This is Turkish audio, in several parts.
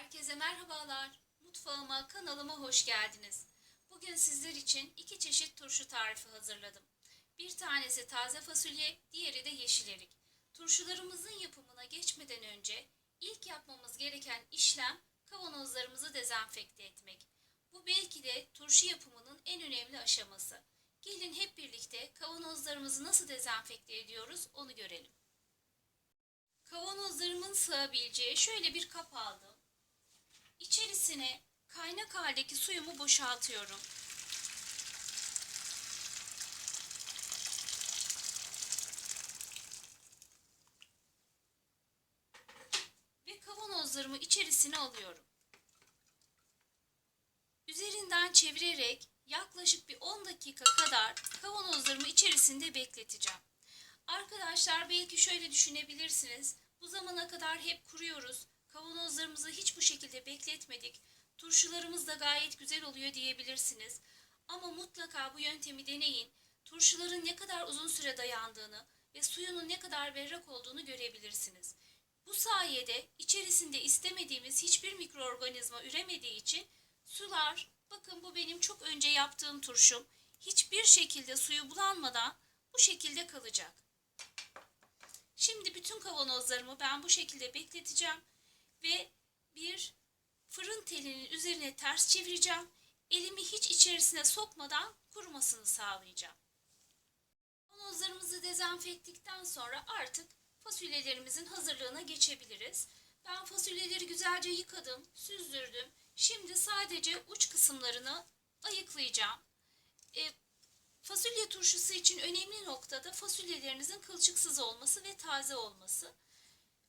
Herkese merhabalar. Mutfağıma, kanalıma hoş geldiniz. Bugün sizler için iki çeşit turşu tarifi hazırladım. Bir tanesi taze fasulye, diğeri de yeşil erik. Turşularımızın yapımına geçmeden önce ilk yapmamız gereken işlem kavanozlarımızı dezenfekte etmek. Bu belki de turşu yapımının en önemli aşaması. Gelin hep birlikte kavanozlarımızı nasıl dezenfekte ediyoruz onu görelim. Kavanozlarımın sığabileceği şöyle bir kap aldım. İçerisine kaynak haldeki suyumu boşaltıyorum. Ve kavanozlarımı içerisine alıyorum. Üzerinden çevirerek yaklaşık bir 10 dakika kadar kavanozlarımı içerisinde bekleteceğim. Arkadaşlar belki şöyle düşünebilirsiniz. Bu zamana kadar hep kuruyoruz. Kavanozlarımızı hiç bu şekilde bekletmedik. Turşularımız da gayet güzel oluyor diyebilirsiniz. Ama mutlaka bu yöntemi deneyin. Turşuların ne kadar uzun süre dayandığını ve suyunun ne kadar berrak olduğunu görebilirsiniz. Bu sayede içerisinde istemediğimiz hiçbir mikroorganizma üremediği için sular, bakın bu benim çok önce yaptığım turşum, hiçbir şekilde suyu bulanmadan bu şekilde kalacak. Şimdi bütün kavanozlarımı ben bu şekilde bekleteceğim ve bir fırın telinin üzerine ters çevireceğim. Elimi hiç içerisine sokmadan kurumasını sağlayacağım. Kavanozlarımızı dezenfektikten sonra artık fasulyelerimizin hazırlığına geçebiliriz. Ben fasulyeleri güzelce yıkadım, süzdürdüm. Şimdi sadece uç kısımlarını ayıklayacağım. E, fasulye turşusu için önemli noktada fasulyelerinizin kılçıksız olması ve taze olması.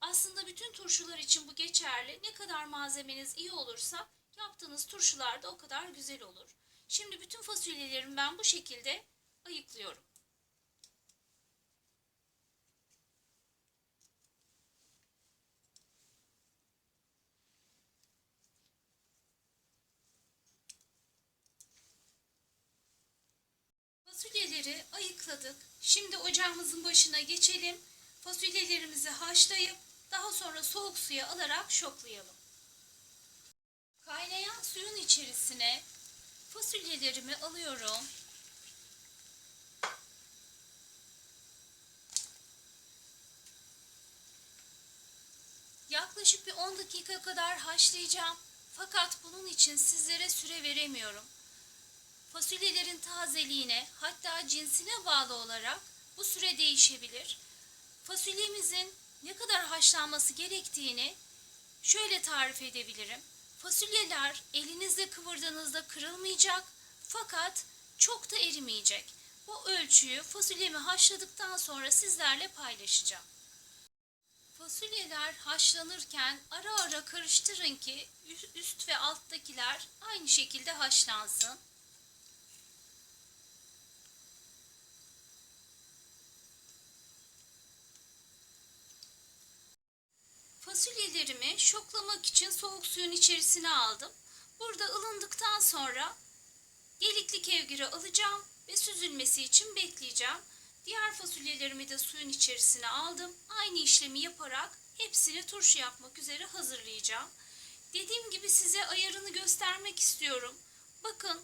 Aslında bütün turşular için bu geçerli. Ne kadar malzemeniz iyi olursa yaptığınız turşular da o kadar güzel olur. Şimdi bütün fasulyelerimi ben bu şekilde ayıklıyorum. Fasulyeleri ayıkladık. Şimdi ocağımızın başına geçelim. Fasulyelerimizi haşlayıp daha sonra soğuk suya alarak şoklayalım. Kaynayan suyun içerisine fasulyelerimi alıyorum. Yaklaşık bir 10 dakika kadar haşlayacağım. Fakat bunun için sizlere süre veremiyorum. Fasulyelerin tazeliğine hatta cinsine bağlı olarak bu süre değişebilir. Fasulyemizin ne kadar haşlanması gerektiğini şöyle tarif edebilirim. Fasulyeler elinizle kıvırdığınızda kırılmayacak fakat çok da erimeyecek. Bu ölçüyü fasulyemi haşladıktan sonra sizlerle paylaşacağım. Fasulyeler haşlanırken ara ara karıştırın ki üst ve alttakiler aynı şekilde haşlansın. Fasulyelerimi şoklamak için soğuk suyun içerisine aldım. Burada ılındıktan sonra delikli kevgiri alacağım ve süzülmesi için bekleyeceğim. Diğer fasulyelerimi de suyun içerisine aldım. Aynı işlemi yaparak hepsini turşu yapmak üzere hazırlayacağım. Dediğim gibi size ayarını göstermek istiyorum. Bakın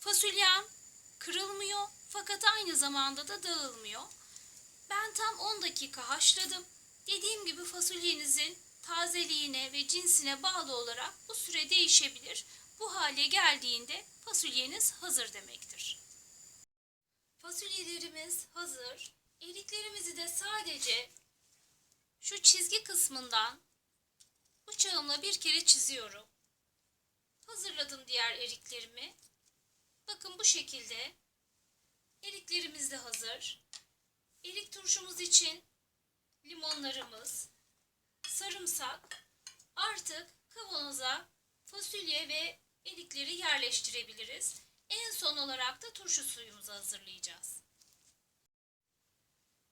fasulyem kırılmıyor fakat aynı zamanda da dağılmıyor. Ben tam 10 dakika haşladım. Dediğim gibi fasulyenizin tazeliğine ve cinsine bağlı olarak bu süre değişebilir. Bu hale geldiğinde fasulyeniz hazır demektir. Fasulyelerimiz hazır. Eriklerimizi de sadece şu çizgi kısmından bıçağımla bir kere çiziyorum. Hazırladım diğer eriklerimi. Bakın bu şekilde eriklerimiz de hazır. Erik turşumuz için limonlarımız, sarımsak, artık kavanoza fasulye ve erikleri yerleştirebiliriz. En son olarak da turşu suyumuzu hazırlayacağız.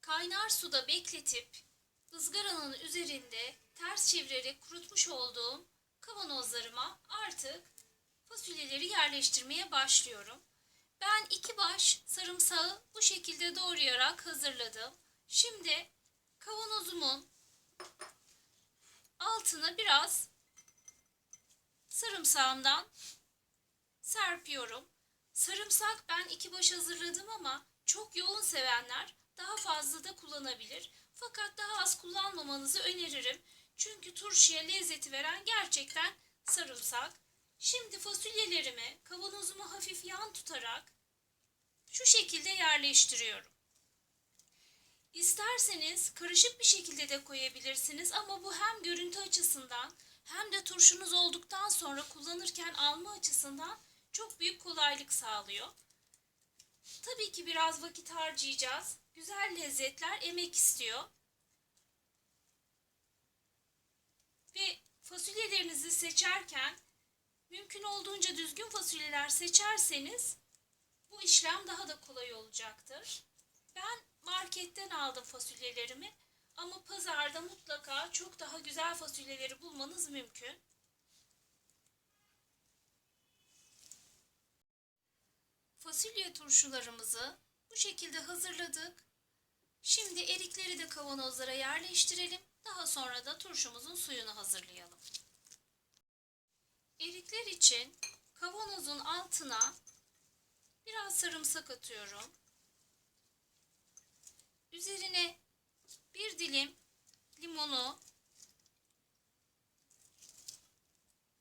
Kaynar suda bekletip ızgaranın üzerinde ters çevirerek kurutmuş olduğum kavanozlarıma artık fasulyeleri yerleştirmeye başlıyorum. Ben iki baş sarımsağı bu şekilde doğrayarak hazırladım. Şimdi kavanozumun altına biraz sarımsağımdan serpiyorum. Sarımsak ben iki baş hazırladım ama çok yoğun sevenler daha fazla da kullanabilir. Fakat daha az kullanmamanızı öneririm. Çünkü turşuya lezzeti veren gerçekten sarımsak. Şimdi fasulyelerimi kavanozumu hafif yan tutarak şu şekilde yerleştiriyorum. İsterseniz karışık bir şekilde de koyabilirsiniz ama bu hem görüntü açısından hem de turşunuz olduktan sonra kullanırken alma açısından çok büyük kolaylık sağlıyor. Tabii ki biraz vakit harcayacağız. Güzel lezzetler emek istiyor. Ve fasulyelerinizi seçerken mümkün olduğunca düzgün fasulyeler seçerseniz bu işlem daha da kolay olacaktır. Ben marketten aldım fasulyelerimi ama pazarda mutlaka çok daha güzel fasulyeleri bulmanız mümkün. Fasulye turşularımızı bu şekilde hazırladık. Şimdi erikleri de kavanozlara yerleştirelim. Daha sonra da turşumuzun suyunu hazırlayalım. Erikler için kavanozun altına biraz sarımsak atıyorum. Üzerine bir dilim limonu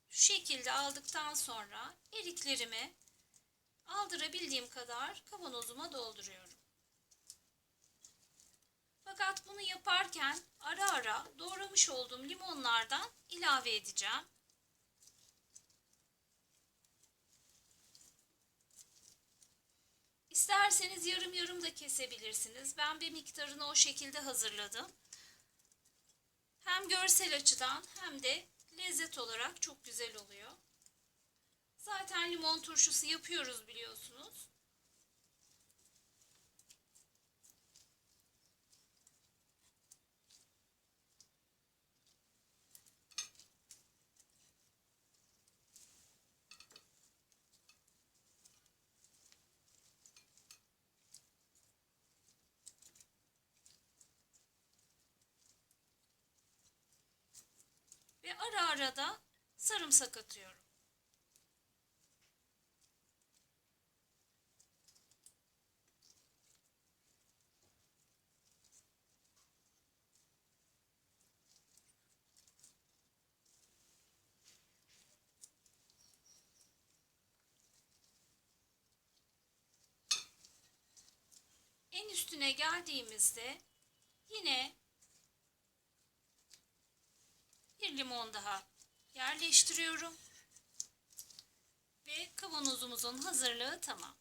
şu şekilde aldıktan sonra eriklerimi aldırabildiğim kadar kavanozuma dolduruyorum. Fakat bunu yaparken ara ara doğramış olduğum limonlardan ilave edeceğim. İsterseniz yarım yarım da kesebilirsiniz. Ben bir miktarını o şekilde hazırladım. Hem görsel açıdan hem de lezzet olarak çok güzel oluyor. Zaten limon turşusu yapıyoruz biliyorsunuz. Ve ara ara da sarımsak atıyorum. En üstüne geldiğimizde yine bir limon daha yerleştiriyorum. Ve kavanozumuzun hazırlığı tamam.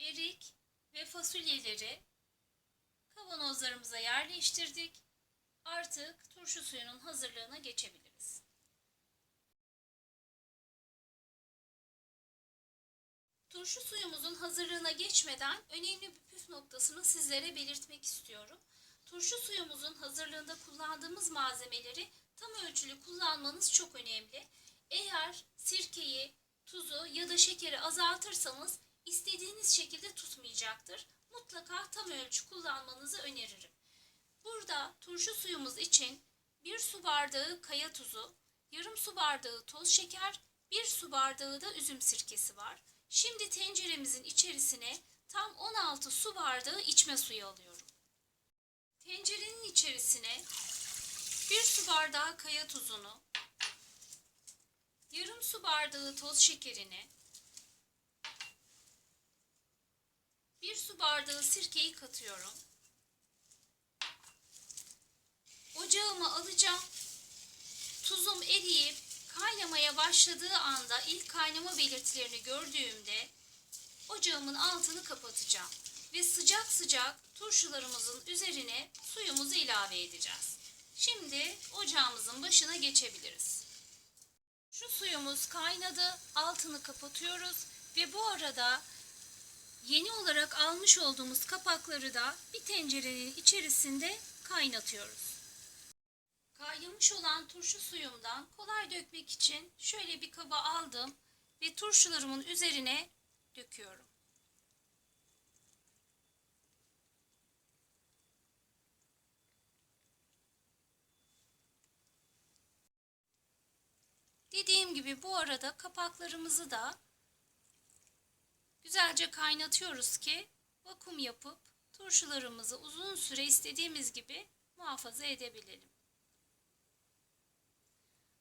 Erik ve fasulyeleri kavanozlarımıza yerleştirdik. Artık turşu suyunun hazırlığına geçebiliriz. Turşu suyumuzun hazırlığına geçmeden önemli bir püf noktasını sizlere belirtmek istiyorum. Turşu suyumuzun hazırlığında kullandığımız malzemeleri tam ölçülü kullanmanız çok önemli. Eğer sirkeyi, tuzu ya da şekeri azaltırsanız istediğiniz şekilde tutmayacaktır. Mutlaka tam ölçü kullanmanızı öneririm. Burada turşu suyumuz için 1 su bardağı kaya tuzu, yarım su bardağı toz şeker, 1 su bardağı da üzüm sirkesi var. Şimdi tenceremizin içerisine tam 16 su bardağı içme suyu alıyorum. Tencerenin içerisine 1 su bardağı kaya tuzunu, yarım su bardağı toz şekerini, 1 su bardağı sirkeyi katıyorum. Ocağıma alacağım. Tuzum eriyip kaynamaya başladığı anda ilk kaynama belirtilerini gördüğümde ocağımın altını kapatacağım ve sıcak sıcak turşularımızın üzerine suyumuzu ilave edeceğiz. Şimdi ocağımızın başına geçebiliriz. Şu suyumuz kaynadı, altını kapatıyoruz ve bu arada yeni olarak almış olduğumuz kapakları da bir tencerenin içerisinde kaynatıyoruz. Kaynamış olan turşu suyumdan kolay dökmek için şöyle bir kaba aldım ve turşularımın üzerine döküyorum. Dediğim gibi bu arada kapaklarımızı da güzelce kaynatıyoruz ki vakum yapıp turşularımızı uzun süre istediğimiz gibi muhafaza edebilelim.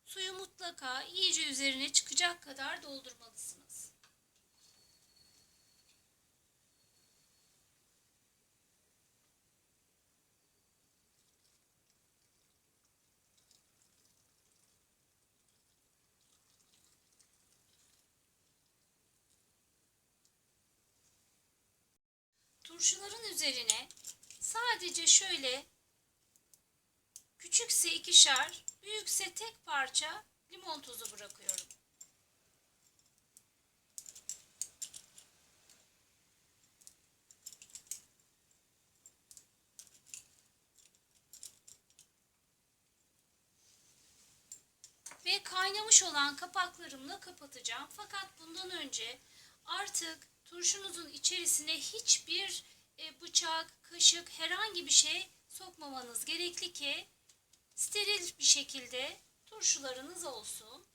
Suyu mutlaka iyice üzerine çıkacak kadar doldurmalısınız. Turşuların üzerine sadece şöyle küçükse ikişer, büyükse tek parça limon tuzu bırakıyorum. Ve kaynamış olan kapaklarımla kapatacağım. Fakat bundan önce artık turşunuzun içerisine hiçbir e, bıçak, kaşık herhangi bir şey sokmamanız gerekli ki steril bir şekilde turşularınız olsun.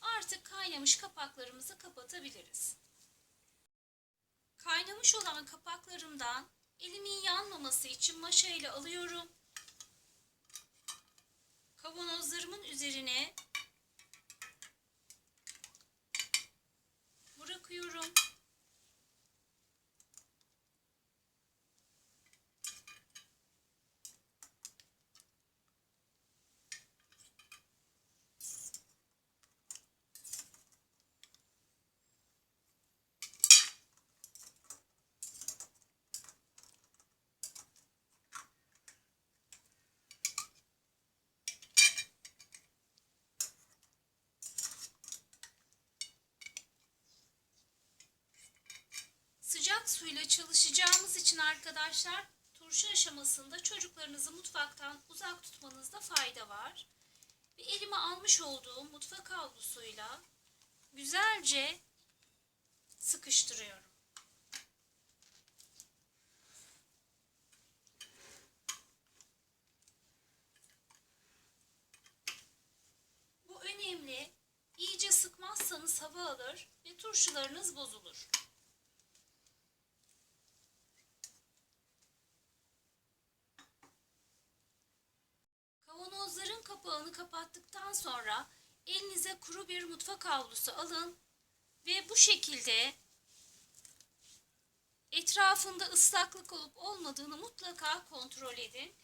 Artık kaynamış kapaklarımızı kapatabiliriz. Kaynamış olan kapaklarımdan elimin yanmaması için maşa ile alıyorum. Kavanozlarımın üzerine bırakıyorum. Sıcak suyla çalışacağımız için arkadaşlar turşu aşamasında çocuklarınızı mutfaktan uzak tutmanızda fayda var. Bir elime almış olduğum mutfak havlusuyla güzelce sıkıştırıyorum. Bu önemli. İyice sıkmazsanız hava alır ve turşularınız bozulur. Kapağını kapattıktan sonra elinize kuru bir mutfak havlusu alın ve bu şekilde etrafında ıslaklık olup olmadığını mutlaka kontrol edin.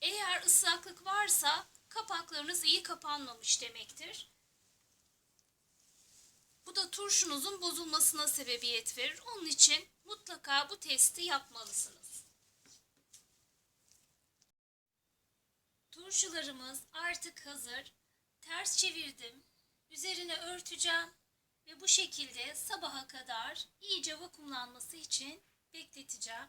Eğer ıslaklık varsa kapaklarınız iyi kapanmamış demektir. Bu da turşunuzun bozulmasına sebebiyet verir. Onun için mutlaka bu testi yapmalısınız. Turşularımız artık hazır. Ters çevirdim. Üzerine örteceğim ve bu şekilde sabaha kadar iyice vakumlanması için bekleteceğim.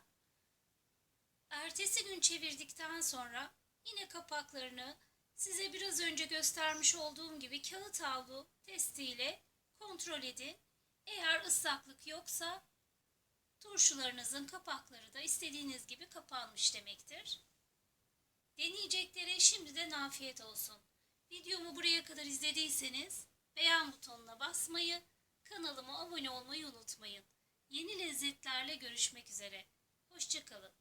Ertesi gün çevirdikten sonra yine kapaklarını size biraz önce göstermiş olduğum gibi kağıt havlu testiyle kontrol edin. Eğer ıslaklık yoksa turşularınızın kapakları da istediğiniz gibi kapanmış demektir. Deneyeceklere şimdiden afiyet olsun. Videomu buraya kadar izlediyseniz beğen butonuna basmayı, kanalıma abone olmayı unutmayın. Yeni lezzetlerle görüşmek üzere. Hoşçakalın.